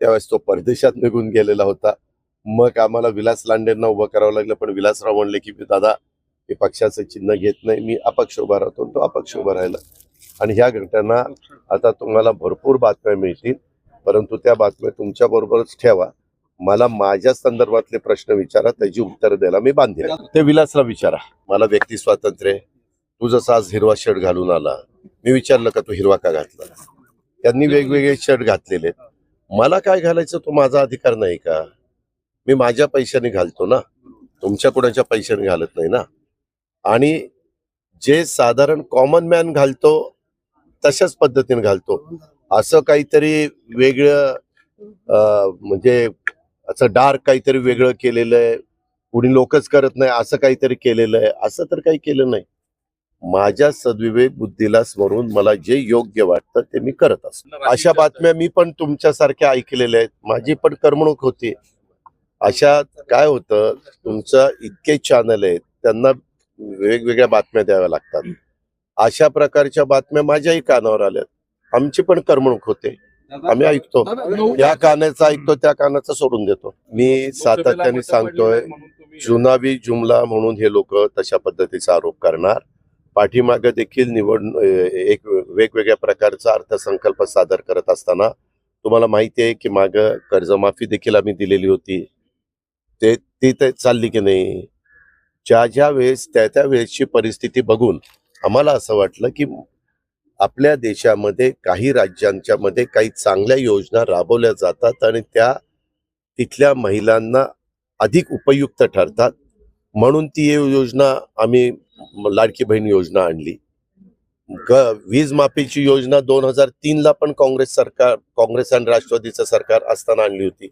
त्यावेळेस तो परदेशात निघून गेलेला होता. मग आम्हाला विलास लांडेंना उभं करावं लागलं पण विलासराव म्हणले की दादा मी पक्षाचं चिन्ह घेत नाही मी अपक्ष उभा राहतो तो अपक्ष उभा राहिला. आणि ह्या घटना आता तुम्हाला भरपूर बातम्या मिळतील परंतु त्या बातम्या तुमच्या बरोबरच ठेवा. मला माझ्या संदर्भातले प्रश्न विचारा त्याची उत्तर द्यायला मी बांधेल ते विलासला विचारा. मला व्यक्ती स्वातंत्र्य. तू जसा आज हिरवा शर्ट घालून आला मी विचारलं का तू हिरवा का घातला? त्यांनी वेगवेगळे शर्ट घातलेले आहेत. मला काय घालायचं तो माझा अधिकार नाही का? मी माझ्या पैशाने घालतो ना. तुमच्या कुणाच्या पैशाने घालत नाही ना. आणि जे साधारण कॉमन मॅन घालतो तशाच पद्धतीने घालतो. असं काहीतरी वेगळं म्हणजे असं डार्क काहीतरी वेगळं केलेलं आहे. कुणी लोकच करत नाही असं काहीतरी केलेलं आहे. असं तर काही केलं नाही. माझ्या सद्विवेक बुद्धीला स्मरून मला जे योग्य वाटतं ते मी करत असतो. अशा बातम्या मी पण तुमच्यासारख्या ऐकलेल्या आहेत. माझी पण करमणूक होती. अशा काय होतं तुमचं इतके चॅनल आहेत त्यांना वेगवेगळ्या बातम्या द्याव्या लागतात. अशा प्रकारच्या बातम्या माझ्याही कानावर आल्यात. आमची पण करमणूक होते. आम्ही ऐकतो. या कानाचा ऐकतो त्या कानाचा सोडून देतो. मी सातत्याने सांगतोय जुनाबी जुमला म्हणून हे लोक तशा पद्धतीचा आरोप करणार. पाठीमागं देखील निवड एक वेगवेगळ्या प्रकारचा अर्थसंकल्प सादर करत असताना तुम्हाला माहिती आहे की मागं कर्जमाफी देखील आम्ही दिलेली होती. ते ती तर चालली की नाही? ज्या ज्या वेळेस त्या त्या वेळेसची परिस्थिती बघून आम्हाला असं वाटलं की आपल्या देशामध्ये काही राज्यांच्या मध्ये काही चांगल्या योजना राबवल्या जातात आणि त्या तिथल्या महिलांना अधिक उपयुक्त ठरतात. म्हणून ती योजना आम्ही लाडकी बहीण योजना आणली. ग- वीज माफीची योजना दोन हजार तीन ला पण काँग्रेस सरकार काँग्रेस आणि राष्ट्रवादीचं सरकार असताना आणली होती.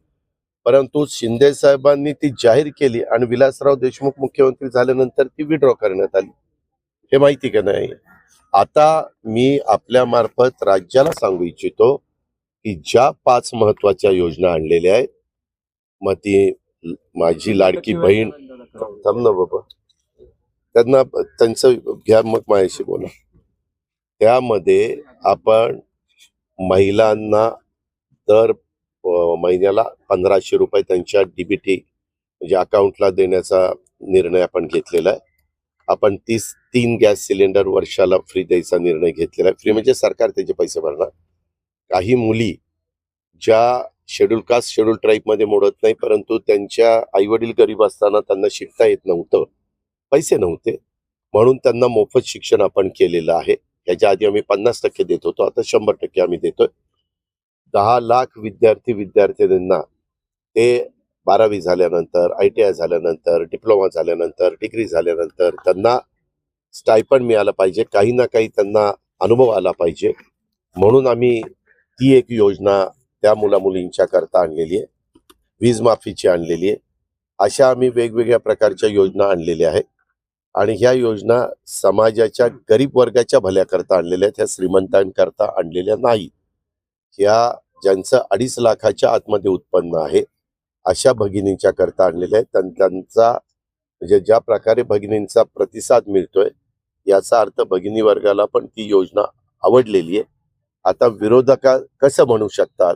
परंतु शिंदे साहेबांनी ती जाहीर केली आणि विलासराव देशमुख मुख्यमंत्री झाल्यानंतर ती विड्रॉ करण्यात आली. हे माहिती का नाही? आता मी आपल्या मार्फत राज्याला सांगू इच्छितो की ज्या पाच महत्त्वाच्या योजना आणलेल्या आहेत मग ती माझी लाडकी बहीण थांब ना बाबा. त्यांना त्यांचं घ्या मग माझ्याशी बोला. त्यामध्ये आपण महिलांना दर महिन्याला पंधराशे रुपये त्यांच्या डीबीटी म्हणजे अकाउंटला देण्याचा निर्णय आपण घेतलेला आहे. आपण तीस तीन गॅस सिलेंडर वर्षाला फ्री द्यायचा निर्णय घेतलेला आहे. फ्री म्हणजे सरकार त्याचे पैसे भरणार. काही मुली ज्या शेड्यूल कास्ट शेड्यूल ट्राईबमध्ये मोडत नाही परंतु त्यांच्या आईवडील गरीब असताना त्यांना शिकता येत नव्हतं. पैसे नव्हते. म्हणून त्यांना मोफत शिक्षण आपण केलेलं आहे. याच्या आधी आम्ही पन्नास टक्के देत होतो. आता शंभर टक्के आम्ही देतोय. दहा लाख विद्यार्थी विद्यार्थिनींना ते बारावी झाल्यानंतर आय टी आय झाल्यानंतर डिप्लोमा झाल्यानंतर डिग्री झाल्यानंतर त्यांना स्टायपण मिळालं पाहिजे. काही ना काही त्यांना अनुभव आला पाहिजे. म्हणून आम्ही ती एक योजना त्या मुला मुलींच्या करता आणलेली आहे. वीज माफीची आणलेली आहे. अशा आम्ही वेगवेगळ्या प्रकारच्या योजना आणलेल्या आहेत. आणि ह्या योजना समाजाच्या गरीब वर्गाच्या भल्याकरता आणलेल्या आहेत ह्या श्रीमंतांकरता आणलेल्या नाही ह्या ज्यांचं अडीच लाखाच्या आतमध्ये उत्पन्न आहे अशा भगिनींच्या करता आणलेल्या आहेत. त्यां- त्यांचा म्हणजे ज्या प्रकारे भगिनींचा प्रतिसाद मिळतोय याचा अर्थ भगिनी वर्गाला पण ती योजना आवडलेली आहे. आता विरोधका कसं म्हणू शकतात?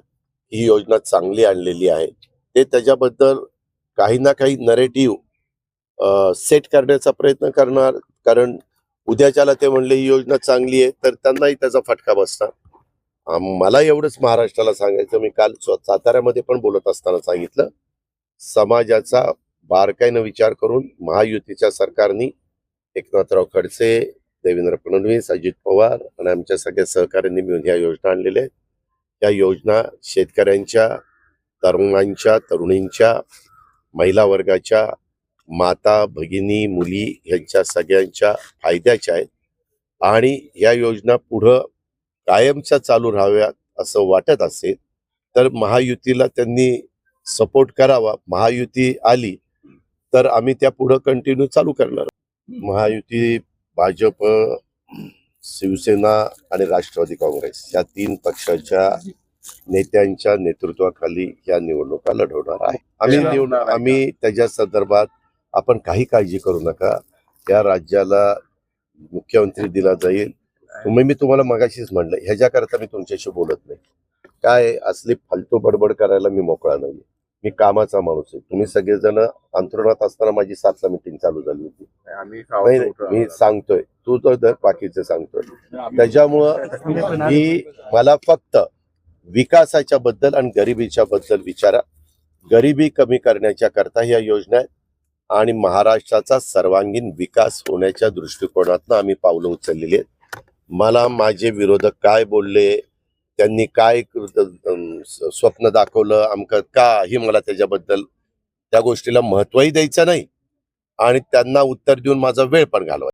ही योजना चांगली आणलेली आहे. ते त्याच्याबद्दल काही ना काही नरेटिव्ह सेट करण्याचा प्रयत्न करणार. कारण उद्याच्याला ते म्हणले ही योजना चांगली आहे. तर त्यांनाही त्याचा फटका बसणार. मला एवढंच महाराष्ट्राला सांगायचं मी काल साताऱ्यामध्ये पण बोलत असताना सांगितलं. समाजाचा बारकाईनं विचार करून महायुतीच्या सरकारनी एकनाथराव खडसे देवेंद्र फडणवीस अजित पवार आणि आमच्या सगळ्या सहकाऱ्यांनी मिळून ह्या योजना आणलेल्या आहेत. या योजना शेतकऱ्यांच्या तरुणांच्या तरुणींच्या महिला वर्गाच्या माता भगिनी मुली ह्यांच्या सगळ्यांच्या फायद्याच्या आहेत. आणि या योजना पुढं कायमच्या चालू राहाव्यात असं वाटत असेल तर महायुतीला त्यांनी सपोर्ट करावा. महायुती आली तर आम्ही त्या पुढं कंटिन्यू चालू करणार. महायुती भाजप शिवसेना आणि राष्ट्रवादी काँग्रेस या तीन पक्षाच्या नेत्यांच्या नेतृत्वाखाली या निवडणुका लढवणार आहे. आम्ही आम्ही त्याच्या संदर्भात आपण काही काळजी करू नका. या राज्याला मुख्यमंत्री दिला जाईल. तुम्ही मी तुम्हाला मगाशीच म्हणलं ह्याच्याकरता मी तुमच्याशी बोलत नाही. काय असली फालतू बडबड करायला मी मोकळा नाहीये. मी कामाचा माणूस आहे. तुम्ही सगळेजण अंतरुणात असताना माझी सातला मिटिंग चालू झाली होती. आम्ही नाही नाही, मी सांगतोय. तू तर दर बाकीचे सांगतोय. त्याच्यामुळं ही मला फक्त विकासाच्या बद्दल आणि गरिबीच्या बद्दल विचारा. गरिबी कमी करण्याच्या करता ह्या योजना आहेत. आणि महाराष्ट्राचा सर्वांगीण विकास होण्याच्या दृष्टिकोनातनं आम्ही पावलं उचललेली आहेत. मला माझे विरोधक काय बोलले त्यांनी काय स्वप्न दाखवलं आमकं का हे मला त्याच्याबद्दल त्या गोष्टीला महत्वही द्यायचं नाही आणि त्यांना उत्तर देऊन माझा वेळ पण घालवायचा.